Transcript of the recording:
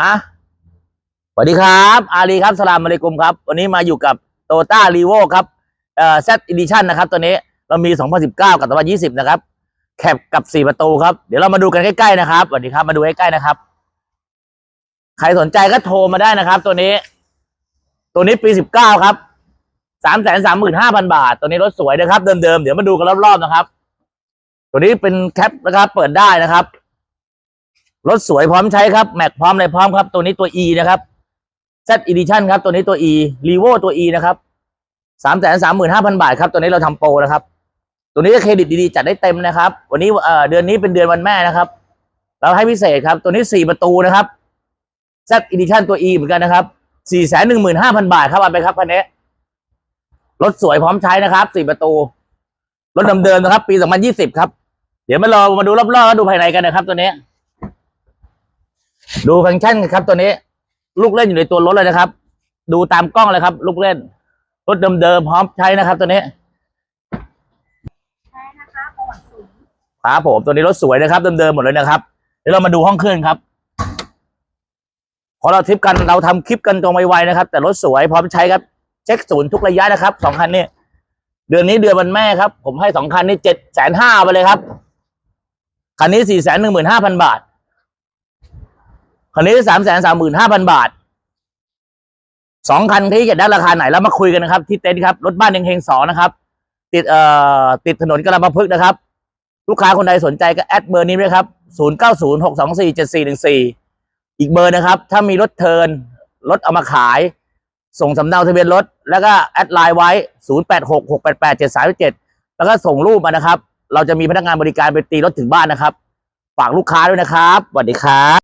ฮะสวัสดีครับ อาลีครับสลามอะลัยกุมครับ วันนี้มาอยู่กับโตต้ารีโวครับเอ่อเซตอีดิชันนะครับ ตัวนี้เรามี 2019 กับ 2020 นะครับ แคปกับ 4 ประตูครับ เดี๋ยวเรามาดูกันใกล้ๆนะครับสวัสดีครับมาดูใกล้ๆนะครับ ใครสนใจก็โทรมาได้นะครับ ตัวนี้ ตัวนี้ปี 19 ครับสามแสนสามหมื่นห้าพันบาท ตัวนี้รถสวยนะครับ เดิมๆเดี๋ยวมาดูกันรอบๆนะครับ ตัวนี้เป็นแคปนะครับ เปิดได้นะครับ รถสวยพร้อมใช้ครับ แม็กพร้อมอะไรพร้อมครับ ตัวนี้ตัว E นะครับ Z Edition ครับ ตัวนี้ตัว E r e v o ตัว E นะครับสามแสนสามหมื่นห้าพันบาทครับ ตัวนี้เราทำโปรนะครับ ตัวนี้ก็เครดิตดีๆ จัดได้เต็มนะครับ วันนี้เอ่อเดือนนี้เป็นเดือนวันแม่นะครับ เราให้พิเศษครับ ตัวนี้สี่ประตูนะครับ Z Edition ตัว E เหมือนกันนะครับสี่แสนหนึ่งหมื่นห้าพันบาทครับเอาไปครับคันนี้รถสวยพร้อมใช้นะครับสี่ประตูรถเดิมๆนะครับ ปีสองพันยี่สิบครับ เดี๋ยวมาลอมาดูรอบๆแล้วดูภายในกันนะครับ ตัวนี้ ดูฟังก์ชันครับตัวนี้ ลูกเล่นอยู่ในตัวรถเลยนะครับ ดูตามกล้องเลยครับ ลูกเล่น รถเดิมๆพร้อมใช้นะครับ ตัวนี้ใช่นะคะประวัติสูงครับผมตัวนี้รถสวยนะครับเดิมๆหมดเลยนะครับเดี๋ยวเรามาดูห้องเครื่องครับพอเราทริปกันเราทำคลิปกันตรงไวๆนะครับ แต่รถสวยพร้อมใช้ครับ เช็คศูนย์ทุกระยะนะครับสองคันนี้เดือนนี้เดือนวันแม่ครับ ผมให้สองคันนี้เจ็ดแสนห้าไปเลยครับคันนี้สี่แสนหนึ่งหมื่นห้าพันบาท คันนี้สามแสนสามหมื่นห้าพันบาทสองคันที่จะได้ราคาไหนแล้วมาคุยกันนะครับ ที่เต็นท์ครับรถบ้านเฮงสองนะครับ ติดเอ่อติดถนนกระลาพึกนะครับ ลูกค้าคนใดสนใจก็แอดเบอร์นี้ด้วยครับ0 9 0 6 2 4 7 4 1 4อีกเบอร์นะครับ ถ้ามีรถเทินรถเอามาขาย ส่งสำเนาทะเบียนรถ แล้วก็แอดไลน์ไว้0 8 6 6 8 8 7 3 7แล้วก็ส่งรูปมานะครับ เราจะมีพนักงานบริการไปตีรถถึงบ้านนะครับ ฝากลูกค้าด้วยนะครับสวัสดีครับ